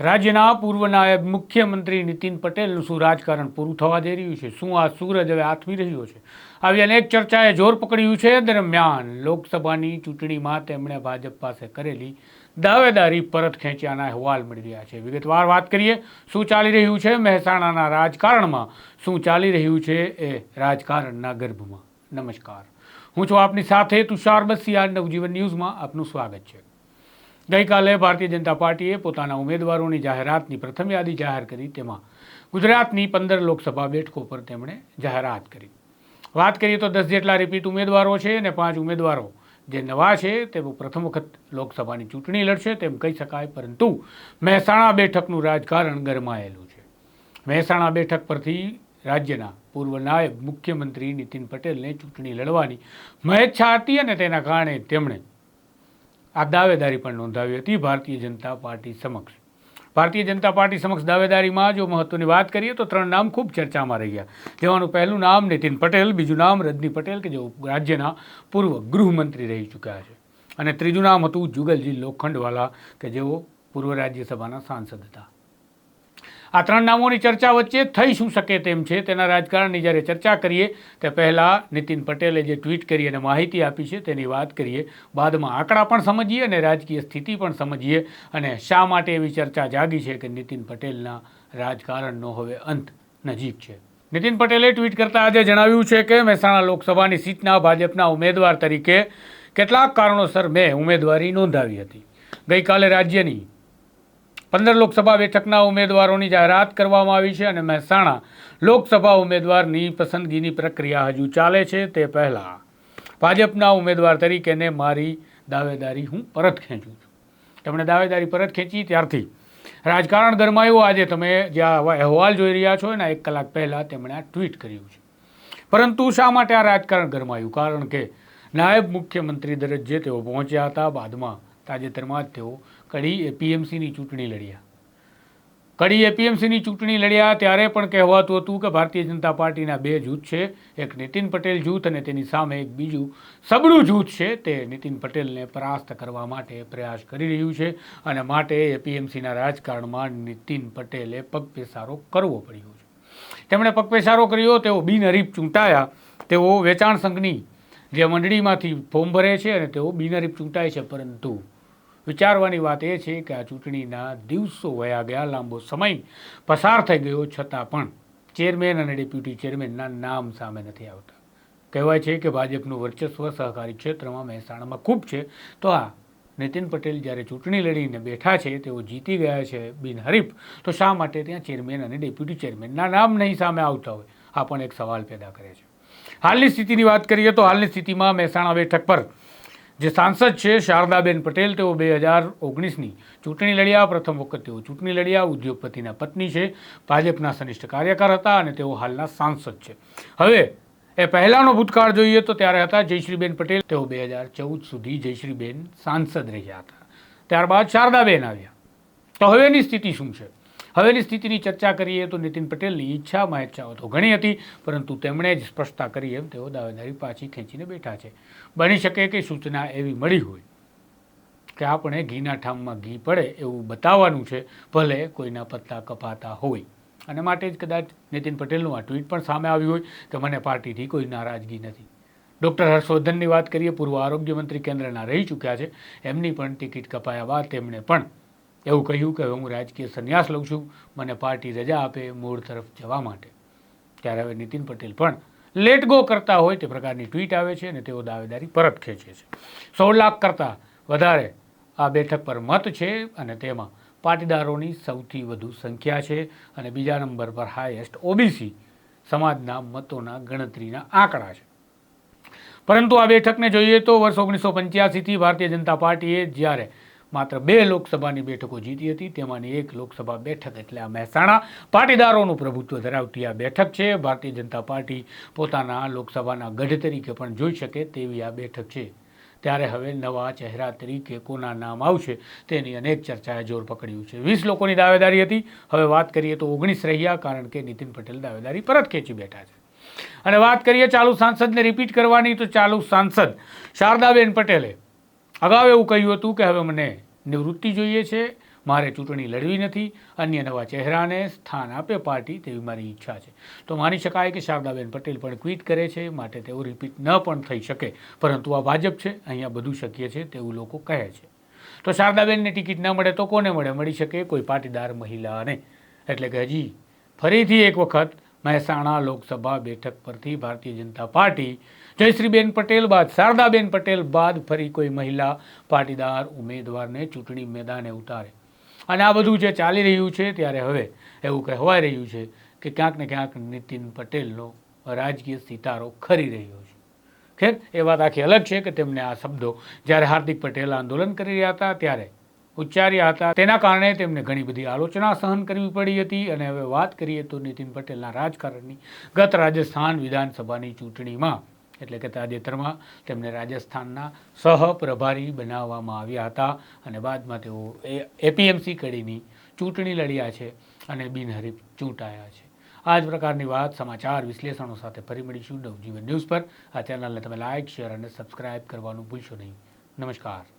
રાજ્યના પૂર્વ નાયબ મુખ્યમંત્રી નીતિન પટેલનું શું રાજકારણ પૂરું થવા જઈ રહ્યું છે? શું આ સૂરજ હવે આથમી રહ્યો છે? આવી અનેક ચર્ચાએ જોર પકડ્યું છે. દરમિયાન લોકસભાની ચૂંટણીમાં તેમણે ભાજપ પાસે કરેલી દાવેદારી પરત ખેંચ્યાના અહેવાલ મળી રહ્યા છે. વિગતવાર વાત કરીએ, શું ચાલી રહ્યું છે મહેસાણાના રાજકારણમાં? શું ચાલી રહ્યું છે એ રાજકારણના ગર્ભમાં? નમસ્કાર. હું છું આપની સાથે તુષાર બસિયા નવજીવન ન્યૂઝમાં આપનું સ્વાગત છે. ગઈકાલે ભારતીય જનતા પાર્ટીએ પોતાના ઉમેદવારોની જાહેરાતની પ્રથમ યાદી જાહેર કરી. તેમાં ગુજરાતની પંદર લોકસભા બેઠકો પર તેમણે જાહેરાત કરી. વાત કરીએ તો દસ જેટલા રિપીટ ઉમેદવારો છે અને પાંચ ઉમેદવારો જે નવા છે, તેઓ પ્રથમ વખત લોકસભાની ચૂંટણી લડશે તેમ કહી શકાય, પરંતુ મહેસાણા બેઠકનું રાજકારણ ગરમાયેલું છે. મહેસાણા બેઠક પરથી રાજ્યના પૂર્વ નાયબ મુખ્યમંત્રી નીતિન પટેલને ચૂંટણી લડવાની મહેચ્છા હતી અને તેના કારણે તેમણે આ દાવેદારી પણ નોંધાવી હતી ભારતીય જનતા પાર્ટી સમક્ષ. ભારતીય જનતા પાર્ટી સમક્ષ દાવેદારીમાં જો મહત્વની વાત કરીએ તો ત્રણ નામ ખૂબ ચર્ચામાં રહ્યા જેમાંનું પહેલું નામ નીતિન પટેલ, બીજું નામ રજની પટેલ કે જેઓ રાજ્યના પૂર્વ ગૃહમંત્રી રહી ચૂક્યા છે. અને ત્રીજું નામ હતું જુગલજી લોખંડવાલા કે જેઓ પૂર્વ રાજ્યસભાના સાંસદ હતા. આ ત્રણ નામોની ચર્ચા વચ્ચે થઈ શું શકે તેમ છે તેના રાજકારણની જ્યારે ચર્ચા કરીએ, તે પહેલાં નીતિન પટેલે જે ટ્વીટ કરી અને માહિતી આપી છે તેની વાત કરીએ. બાદમાં આંકડા પણ સમજીએ અને રાજકીય સ્થિતિ પણ સમજીએ અને શા માટે એવી ચર્ચા જાગી છે કે નીતિન પટેલના રાજકારણનો હવે અંત નજીક છે. નીતિન પટેલે ટ્વીટ કરતા આજે જણાવ્યું છે કે મહેસાણા લોકસભાની સીટના ભાજપના ઉમેદવાર તરીકે કેટલાક કારણોસર મેં ઉમેદવારી નોંધાવી હતી. ગઈકાલે રાજ્યની પંદર લોકસભા બેઠકના ઉમેદવારોની જાહેરાત કરવામાં આવી છે અને મહેસાણા લોકસભા ઉમેદવારની પસંદગીની પ્રક્રિયા હજુ ચાલે છે તે પહેલાં. ભાજપના ઉમેદવાર તરીકેને મારી દાવેદારી હું પરત ખેંચું છું. તેમણે દાવેદારી પરત ખેંચી ત્યારથી રાજકારણ ગરમાયું આજે તમે જે અહેવાલ જોઈ રહ્યા છો એના એક કલાક પહેલાં તેમણે આ ટ્વીટ કર્યું છે. પરંતુ શા માટે આ રાજકારણ ગરમાયું? કારણ કે નાયબ મુખ્યમંત્રી દરજ્જે તેઓ પહોંચ્યા હતા. બાદમાં તાજેતરમાં જ તેઓ કડી એપીએમસીની ચૂંટણી લડ્યા. કડી એપીએમસીની ચૂંટણી લડ્યા ત્યારે પણ કહેવાતું હતું કે ભારતીય જનતા પાર્ટીના બે જૂથ છે, એક નીતિન પટેલ જૂથ અને તેની સામે એક બીજું સબળું જૂથ છે, તે નીતિન પટેલને પરાસ્ત કરવા માટે પ્રયાસ કરી રહ્યું છે અને માટે એપીએમસીના રાજકારણમાં નીતિન પટેલે પગપેસારો કરવો પડ્યો છે. તેમણે પગપેસારો કર્યો, તેઓ બિનહરીફ ચૂંટાયા. તેઓ વેચાણ સંઘની જે મંડળીમાંથી ફોર્મ ભરે છે અને તેઓ બિનહરીફ ચૂંટાય છે, પરંતુ વિચારવાની વાત એ છે કે આ ચૂંટણીના દિવસો વયા ગયા, લાંબો સમય પસાર થઈ ગયો, છતાં પણ ચેરમેન અને ડેપ્યુટી ચેરમેનના નામ સામે નથી આવતા. કહેવાય છે કે ભાજપનું વર્ચસ્વ સહકારી ક્ષેત્રમાં મહેસાણામાં ખૂબ છે. તો આ નીતિન પટેલ જ્યારે ચૂંટણી લડીને બેઠા છે, તેઓ જીતી ગયા છે બિનહરીફ. તો શા માટે ત્યાં ચેરમેન અને ડેપ્યુટી ચેરમેનના નામ નહીં સામે આવતા હોય? આ પણ એક સવાલ પેદા કરે છે. હાલની સ્થિતિની વાત કરીએ તો હાલની સ્થિતિમાં મહેસાણા બેઠક પર જે સાંસદ છે શારદાબેન પટેલ, તેઓ બે હજાર ઓગણીસની ચૂંટણી લડ્યા. પ્રથમ વખત તેઓ ચૂંટણી લડ્યા. ઉદ્યોગપતિના પત્ની છે. ભાજપના સનિષ્ઠ કાર્યકર હતા અને તેઓ હાલના સાંસદ છે. હવે, એ પહેલાંનો ભૂતકાળ જોઈએ તો ત્યારે હતા જયશ્રીબેન પટેલ. તેઓ બે હજાર ચૌદ સુધી જયશ્રીબેન સાંસદ રહ્યા હતા. ત્યારબાદ શારદાબેન આવ્યા. તો હવેની સ્થિતિ શું છે? હવેની સ્થિતિની ચર્ચા કરીએ તો નીતિન પટેલની ઈચ્છા ઈચ્છાઓ તો ઘણી હતી, પરંતુ તેમણે જ સ્પષ્ટતા કરી એમ તેઓ દાવેદારી પાછી ખેંચીને બેઠા છે. બની શકે કે સૂચના એવી મળી હોય કે આપણે ઘીના ઠામમાં ઘી પડે એવું બતાવવાનું છે, ભલે કોઈના પત્તા કપાતા હોય. અને માટે જ કદાચ નીતિન પટેલનું આ ટ્વીટ પણ સામે આવ્યું હોય કે મને પાર્ટીથી કોઈ નારાજગી નથી. ડૉક્ટર હર્ષવર્ધનની વાત કરીએ, પૂર્વ આરોગ્ય મંત્રી કેન્દ્રના રહી ચૂક્યા છે, એમની પણ ટિકિટ કપાયા બાદ તેમણે પણ એવું કહ્યું કે હું રાજકીય સંન્યાસ લઉં છું, મને પાર્ટી રજા આપે મૂળ તરફ જવા માટે. ત્યારે હવે નીતિન પટેલ પણ લેટ ગો કરતા હોય તે પ્રકારની ટ્વીટ આવે છે અને તેઓ દાવેદારી પરત ખેંચે છે. સોળ લાખ કરતાં વધારે આ બેઠક પર મત છે અને તેમાં પાટીદારોની સૌથી વધુ સંખ્યા છે અને બીજા નંબર પર હાઈએસ્ટ ઓબીસી સમાજના મતોના ગણતરીના આંકડા છે. પરંતુ આ બેઠકને જોઈએ તો વર્ષ ઓગણીસો પંચ્યાસીથી ભારતીય જનતા પાર્ટીએ જ્યારે માત્ર બે લોકસભાની બેઠકો જીતી હતી, તેમાંની એક લોકસભા બેઠક એટલે આ મહેસાણા. પાટીદારોનું પ્રભુત્વ ધરાવતી આ બેઠક છે. ભારતીય જનતા પાર્ટી પોતાના લોકસભાના ગઢ તરીકે પણ જોઈ શકે તેવી આ બેઠક છે. ત્યારે હવે નવા ચહેરા તરીકે કોના નામ આવશે તેની અનેક ચર્ચાએ જોર પકડ્યું છે. વીસ લોકોની દાવેદારી હતી. હવે વાત કરીએ તો ઓગણીસ રહ્યા કારણ કે નીતિન પટેલ દાવેદારી પરત ખેંચી બેઠા છે. અને વાત કરીએ ચાલુ સાંસદને રિપીટ કરવાની તો ચાલુ સાંસદ શારદાબેન પટેલે અગાઉ એવું કહ્યું હતું કે હવે મને નિવૃત્તિ જોઈએ છે. મારે ચૂંટણી લડવી નથી. અન્ય નવા ચહેરાને સ્થાન આપે પાર્ટી તેવી મારી ઈચ્છા છે. તો માની શકાય કે શારદાબેન પટેલ પણ ક્વિટ કરે છે, માટે તેઓ રિપીટ ન પણ થઈ શકે. પરંતુ આ ભાજપ છે, અહીંયા બધું શક્ય છે તેવું લોકો કહે છે. તો શારદાબેનને ટિકિટ ન મળે તો કોને મળે? મળી શકે કોઈ પાટીદાર મહિલાને. એટલે કે હજી ફરીથી એક વખત મહેસાણા લોકસભા બેઠક પરથી ભારતીય જનતા પાર્ટી જયશ્રીબેન પટેલ બાદ, શારદાબેન પટેલ બાદ ફરી કોઈ મહિલા પાટીદાર ઉમેદવારને ચૂંટણી મેદાને ઉતારે. અને આ બધું જે ચાલી રહ્યું છે ત્યારે હવે એવું કહેવાય રહ્યું છે કે ક્યાંક ને ક્યાંક નીતિન પટેલનો રાજકીય સિતારો ખરી રહ્યો છે. ખેર, એ વાત આખી અલગ છે કે તેમને આ શબ્દો જ્યારે હાર્દિક પટેલ આંદોલન કરી રહ્યા હતા ત્યારે ઉચ્ચાર્યા હતા. તેના કારણે તેમને ઘણી બધી આલોચના સહન કરવી પડી હતી અને હવે વાત કરીએ તો નીતિન પટેલના રાજકારણની. ગત રાજસ્થાન વિધાનસભાની ચૂંટણીમાં એટલે કે તાજેતરમાં તેમને રાજસ્થાનના સહપ્રભારી બનાવવામાં આવ્યા હતા અને બાદમાં તેઓ એપીએમસી કડીની ચૂંટણી લડ્યા છે અને બિનહરીફ ચૂંટાયા છે. આ જ પ્રકારની વાત સમાચાર વિશ્લેષણો સાથે ફરી મળીશું નવજીવન ન્યૂઝ પર. આ ચેનલને તમે લાઇક શેર અને સબસ્ક્રાઇબ કરવાનું ભૂલશો નહીં. નમસ્કાર.